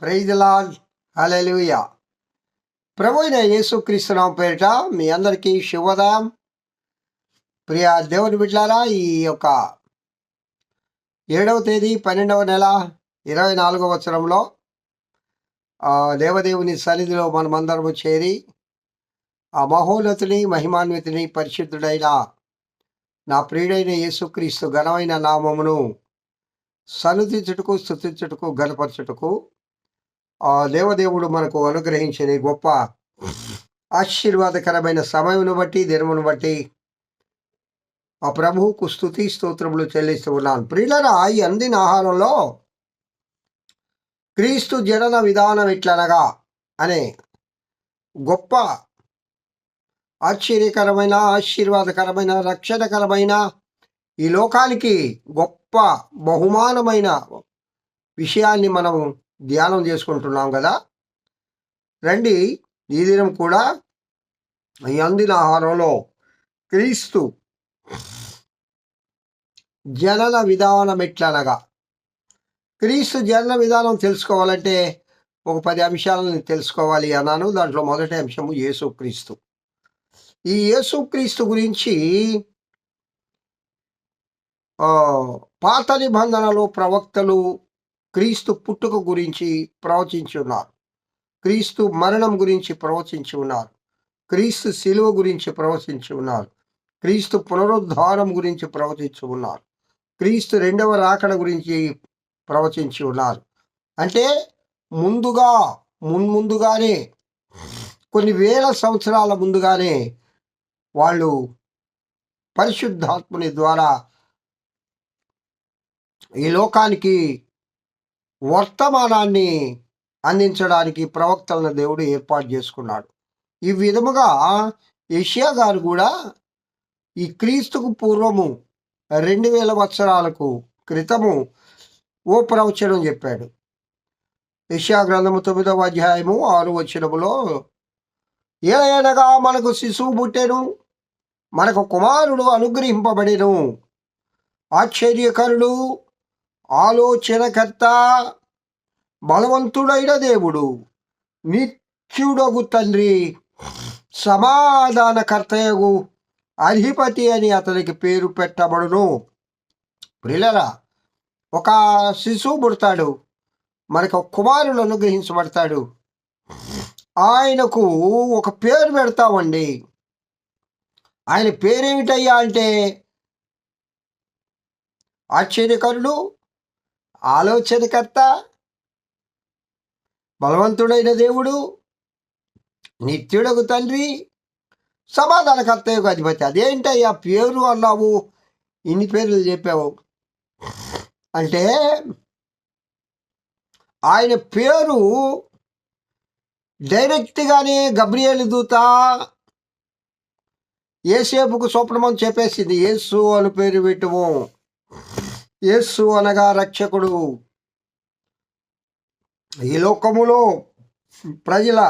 ప్రైజలాల్ లాల్ హల్లెలూయా ప్రభు అయిన యేసుక్రీస్తునామ పేరిట మీ అందరికీ శుభోదయం. ప్రియ దేవుని బిడ్డారా ఈ యొక్క ఏడవ తేదీ పన్నెండవ నెల ఇరవై నాలుగవ సంవత్సరంలో దేవదేవుని సన్నిధిలో మనమందరము చేరి ఆ మహోన్నతుని మహిమాన్వితుని పరిశుద్ధుడైన నా ప్రియుడైన యేసుక్రీస్తు ఘనమైన నామమును సన్నుతించుటకు స్థుతించుటకు గణపరచుటకు ఆ దేవదేవుడు మనకు అనుగ్రహించిన గొప్ప ఆశీర్వాదకరమైన సమయమును బట్టి దినమును బట్టి ఆ ప్రభువుకు స్థుతి స్తోత్రములు చెల్లిస్తూ ఉన్నాను. ప్రియులరా ఈ అందిన ఆహారంలో క్రీస్తు జనన విధానం ఇట్లనగా అనే గొప్ప ఆశ్చర్యకరమైన ఆశీర్వాదకరమైన రక్షణకరమైన ఈ లోకానికి గొప్ప బహుమానమైన విషయాన్ని మనం ధ్యానం చేసుకుంటున్నాం కదా. రండి ఈ దినం కూడా ఈ అందిన ఆహారంలో క్రీస్తు జనన విధానం ఎట్లనగా? క్రీస్తు జనన విధానం తెలుసుకోవాలంటే ఒక పది అంశాలను తెలుసుకోవాలి అన్నాను. దాంట్లో మొదటి అంశము యేసుక్రీస్తు ఈ యేసుక్రీస్తు గురించి పాత నిబంధనలు ప్రవక్తలు క్రీస్తు పుట్టుక గురించి ప్రవచించి ఉన్నారు క్రీస్తు మరణం గురించి ప్రవచించి ఉన్నారు. క్రీస్తు శిలువ గురించి ప్రవచించి ఉన్నారు. క్రీస్తు పునరుద్ధారం గురించి ప్రవచించి ఉన్నారు. క్రీస్తు రెండవ రాకడ గురించి ప్రవచించి ఉన్నారు. అంటే ముందుగా మున్ముందుగానే కొన్ని వేల సంవత్సరాల ముందుగానే వాళ్ళు పరిశుద్ధాత్ముని ద్వారా ఈ లోకానికి వర్తమానాన్ని అందించడానికి ప్రవక్తలను దేవుడు ఏర్పాటు చేసుకున్నాడు. ఈ విధముగా ఏషియా గారు కూడా ఈ క్రీస్తుకు పూర్వము రెండు వేల సంవత్సరాలకు క్రితము ఓ ప్రవచనం చెప్పాడు. యెషయా గ్రంథము తొమ్మిదవ అధ్యాయము ఆరు వచనములో ఏలయనగా మనకు శిశువు పుట్టెను మనకు కుమారుడు అనుగ్రహింపబడెను. ఆశ్చర్యకరుడు ఆలోచనకర్త బలవంతుడైన దేవుడు నిత్యుడగు తండ్రి సమాధానకర్తయగు అధిపతి అని అతనికి పేరు పెట్టబడును. ప్రిలరా ఒక శిశువు పుడతాడు మనకు ఒక కుమారుడు అనుగ్రహించబడతాడు. ఆయనకు ఒక పేరు పెడతామండి. ఆయన పేరేమిటయ్యా అంటే ఆశ్చర్యకరుడు ఆలోచనకర్త బలవంతుడైన దేవుడు నిత్యుడకు తండ్రి సమాధానకర్త యొక్క అధిపతి. అదేంటయ్యా పేరు అన్నావు? ఇన్ని పేర్లు చెప్పావు. అంటే ఆయన పేరు డైరెక్ట్గానే గబ్రియలు దూత ఏసేపుకు స్వప్నమని చెప్పేసింది. ఏసు అని పేరు పెట్టము. యేసు అనగా రక్షకుడు. ఈ లోకములో ప్రజల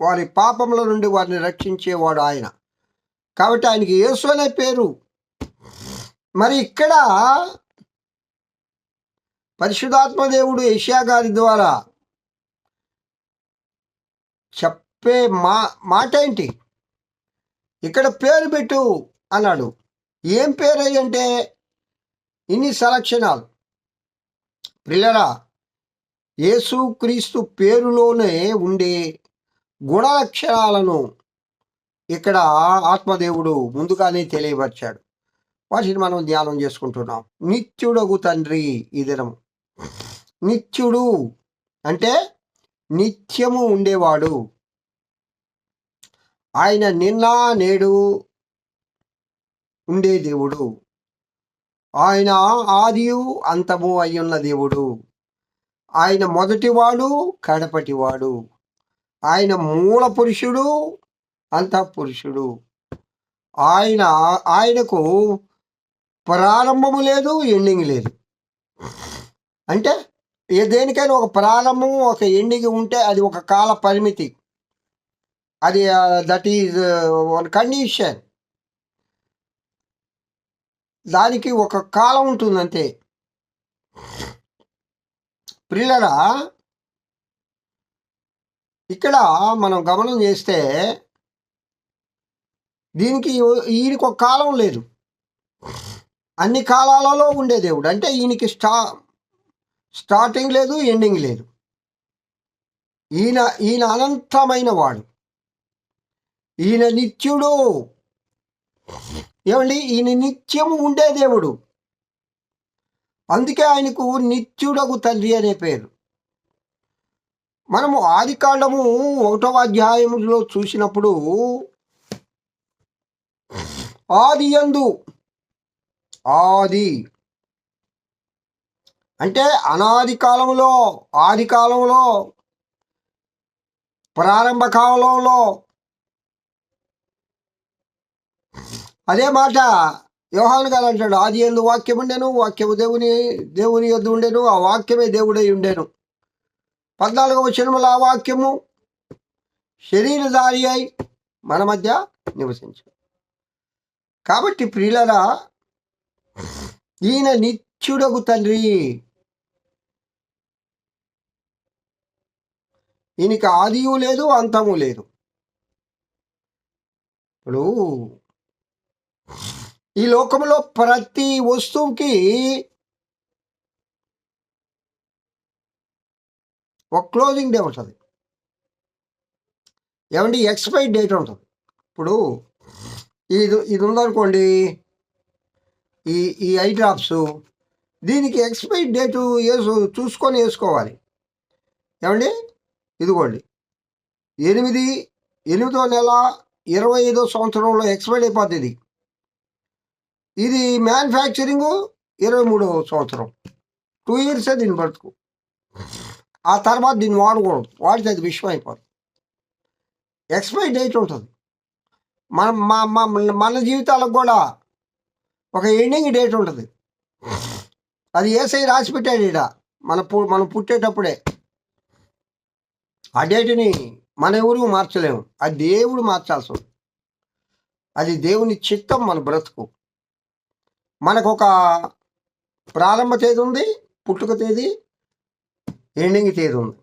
వారి పాపముల నుండి వారిని రక్షించేవాడు ఆయన. కాబట్టి ఆయనకి యేసు అనే పేరు. మరి ఇక్కడ పరిశుధాత్మ దేవుడు ఏషియా గారి ద్వారా చెప్పే మా మాట ఏంటి ఇక్కడ పేరు పెట్టు అన్నాడు. ఏం పేరు అంటే ఇన్ని సలక్షణాలు. ప్రిల్లరా యేసుక్రీస్తు పేరులోనే ఉండే గుణలక్షణాలను ఇక్కడ ఆత్మదేవుడు ముందుగానే తెలియపరిచాడు. వాటిని మనం ధ్యానం చేసుకుంటున్నాం. నిత్యుడగు తండ్రి ఈ దినం నిత్యుడు అంటే నిత్యము ఉండేవాడు. ఆయన నిన్న నేడు ఉండే దేవుడు. ఆయన ఆదియు అంతము అయ్యున్న దేవుడు. ఆయన మొదటివాడు కడపటివాడు. ఆయన మూల పురుషుడు అంత పురుషుడు ఆయన ఆయనకు ప్రారంభము లేదు ఎండింగ్ లేదు. అంటే ఏ దేనికైనా ఒక ప్రారంభం ఒక ఎండింగ్ ఉంటే అది ఒక కాల పరిమితి. అది దట్ ఈజ్ వన్ కండిషన్ దానికి ఒక కాలం ఉంటుంది అంతే ప్రిల్లరా ఇక్కడ మనం గమనం చేస్తే దీనికి ఈయనకు ఒక కాలం లేదు. అన్ని కాలాలలో ఉండే దేవుడు. అంటే ఈయనకి స్టా స్టార్టింగ్ లేదు ఎండింగ్ లేదు. ఈయన ఈయన అనంతమైన వాడు. ఈయన నిత్యుడు. ఏమండి? ఈయన నిత్యము ఉండే దేవుడు. అందుకే ఆయనకు నిత్యుడకు తండ్రి అనే పేరు. మనము ఆది కాండము ఒకటవ అధ్యాయంలో చూసినప్పుడు ఆది యందు ఆది. అంటే అనాది కాలంలో ఆది కాలంలో ప్రారంభ కాలంలో అదే మాట యోహాను గారు అంటాడు ఆది ఎందు వాక్యం ఉండేను వాక్యము దేవుని దేవుని యొద్ద ఉండేను ఆ వాక్యమే దేవుడై ఉండేను. పద్నాలుగవ వచనముల ఆ వాక్యము శరీరధారి అయి మన మధ్య నివసించు. కాబట్టి ప్రియులరా ఈయన నిత్యుడగు తండ్రి. ఈయనకి ఆదియు లేదు అంతము లేదు. ఇప్పుడు ఈ లోకంలో ప్రతి వస్తువుకి ఒక క్లోజింగ్ డే ఉంటుంది. ఏమండి? ఎక్స్పైర్ డేట్ ఉంటుంది. ఇప్పుడు ఇది ఇది ఉందనుకోండి. ఈ ఈ ఐ డ్రాప్స్ దీనికి ఎక్స్పైర్ డేటు వేసు చూసుకొని వేసుకోవాలి. ఏమండి? ఇదిగోండి. ఎనిమిది ఎనిమిదో నెల ఇరవై ఐదో సంవత్సరంలో ఎక్స్పైర్ అయిపోతుంది ఇది. ఇది మ్యానుఫ్యాక్చరింగ్ ఇరవై మూడో సంవత్సరం. టూ ఇయర్సే దీన్ని బ్రతుకు ఆ తర్వాత దీన్ని వాడకూడదు. వాడితే అది విషయం అయిపోతుంది. ఎక్స్పైరీ డేట్ ఉంటుంది. మన మా మన జీవితాలకు కూడా ఒక ఎండింగ్ డేట్ ఉంటుంది. అది ఏసై రాసి పెట్టాడు ఈడ. మన పు- మనం పుట్టేటప్పుడే. ఆ డేట్ని మన ఎవరు మార్చలేము. అది దేవుడు మార్చాల్సి ఉంది అది దేవుని చిత్తం మన బ్రతుకు. మనకు ఒక ప్రారంభ తేదీ ఉంది పుట్టుక తేదీ ఎండింగ్ తేదీ ఉంది.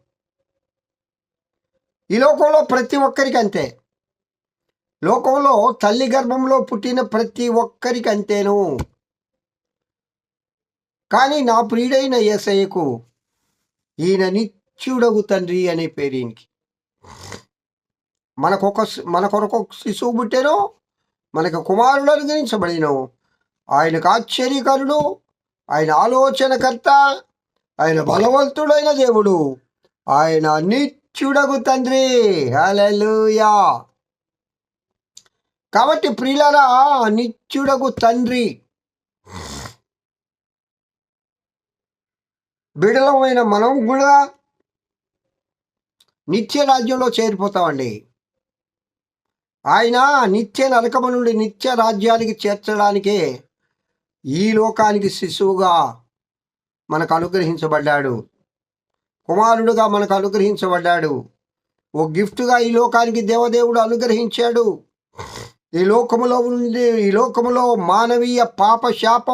ఈ లోకంలో ప్రతి ఒక్కరికి అంతే. లోకంలో తల్లి గర్భంలో పుట్టిన ప్రతి ఒక్కరికి అంతేను. కానీ నా ప్రియుడైన ఏసయ్యకు ఈయన నిత్యుడగు తండ్రి అనే పేరీనికి మనకొక మన కొరకు శిశువు పుట్టాను మనకు కుమారుడు అనుగ్రహించబడినో ఆయనకు ఆశ్చర్యకరుడు ఆయన ఆలోచనకర్త ఆయన బలవంతుడైన దేవుడు. ఆయన నిత్యుడగు తండ్రి. హలలుయా కాబట్టి ప్రియులరా నిత్యుడగు తండ్రి. బిడలమైన మనం కూడా నిత్య రాజ్యంలో చేరిపోతామండి. ఆయన నిత్య నరకము నుండి నిత్య రాజ్యానికి చేర్చడానికే ఈ లోకానికి శిశువుగా మనకు అనుగ్రహించబడ్డాడు. కుమారుడుగా మనకు అనుగ్రహించబడ్డాడు. ఓ గిఫ్ట్గా ఈ లోకానికి దేవదేవుడు అనుగ్రహించాడు. ఈ లోకములో నుండి ఈ లోకములో మానవీయ పాప శాప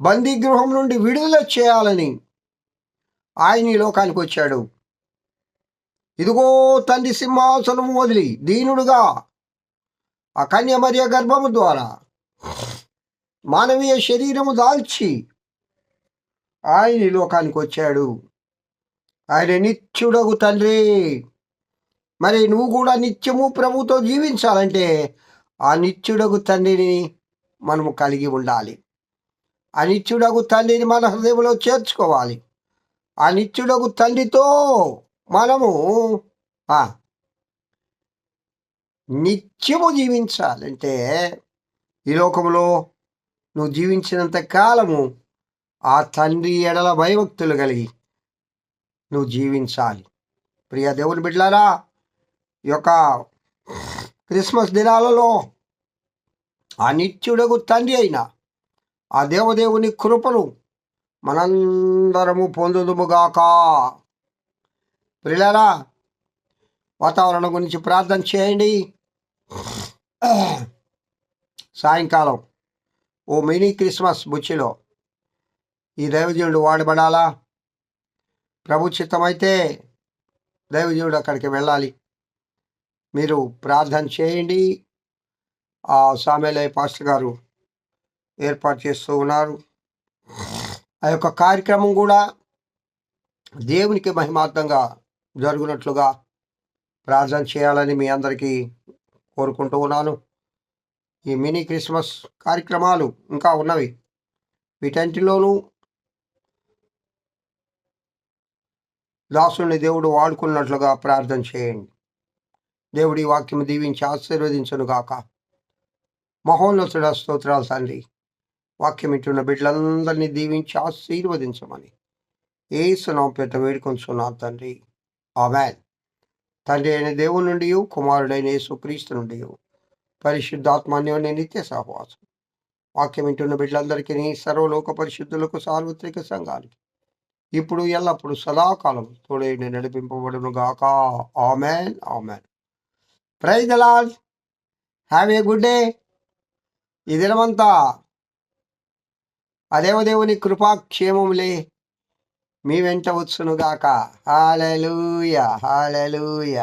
బందీగృహం నుండి విడుదల చేయాలని ఆయన ఈ లోకానికి వచ్చాడు. ఇదిగో తండ్రి సింహాసనం వదిలి దీనుడుగా ఆ కన్య మరియ గర్భము ద్వారా మానవీయ శరీరము దాల్చి ఆయన ఈ లోకానికి వచ్చాడు. ఆయన నిత్యుడగు తండ్రి. మరి నువ్వు కూడా నిత్యము ప్రభుతో జీవించాలంటే ఆ నిత్యుడగు తండ్రిని మనము కలిగి ఉండాలి. ఆ నిత్యుడగు తండ్రిని మన హృదయంలో చేర్చుకోవాలి. ఆ నిత్యుడగు తండ్రితో మనము నిత్యము జీవించాలంటే ఈ లోకంలో నువ్వు జీవించినంత కాలము ఆ తండ్రి ఎడల భయభక్తులు కలిగి నువ్వు జీవించాలి. ప్రియ దేవుని బిడ్డలారా ఈ యొక్క క్రిస్మస్ దినాలలో ఆ నిత్యుడకు తండ్రి అయిన ఆ దేవదేవుని కృపను మనందరము పొందుదుముగాక. ప్రిలరా వాతావరణం గురించి ప్రార్థన చేయండి. సాయంకాలం ఓ మినీ క్రిస్మస్ బుచ్చిలో ఈ దైవజనుడు వాడబడాలా? ప్రభు చిత్తమైతే దైవజనుడు అక్కడికి వెళ్ళాలి. మీరు ప్రార్థన చేయండి. ఆ సామేలయ్య పాస్టర్ గారు ఏర్పాటు చేస్తూ ఉన్నారు. ఆ యొక్క కార్యక్రమం కూడా దేవునికి మహిమార్థంగా జరుగునట్లుగా ప్రార్థన చేయాలని మీ అందరికీ కోరుకుంటూ ఉన్నాను. ఈ మినీ క్రిస్మస్ కార్యక్రమాలు ఇంకా ఉన్నవి. వీటంటిలోనూ దాసుని దేవుడు వాడుకున్నట్లుగా ప్రార్థన చేయండి. దేవుడి వాక్యం దీవించి ఆశీర్వదించను గాక. మహోన్నతుడ స్తోత్రాలు తండ్రి. వాక్యం ఇంటున్న బిడ్డలందరినీ దీవించి ఆశీర్వదించమని ఏ సునాం పేట వేడుకొంచున్నా తండ్రి. ఆమెన్. తండ్రి అయిన దేవుని నుండి కుమారుడైన యేసుక్రీస్తు నుండి. పరిశుద్ధాత్మాన్యోని నిత్య సహవాసం. వాక్యం వింటున్న బిడ్డలందరికీ సర్వలోక పరిశుద్ధులకు సార్వత్రిక సంఘానికి. ఇప్పుడు ఎల్లప్పుడు సదాకాలం తోడైన నడిపింపబడును గాక. Amen amen. Praise the Lord have a good day. ఈ దినమంతా అదేవదేవుని కృపాక్షేమములే మీ వెంట వచ్చునుగాక హాలూయ హాలూయ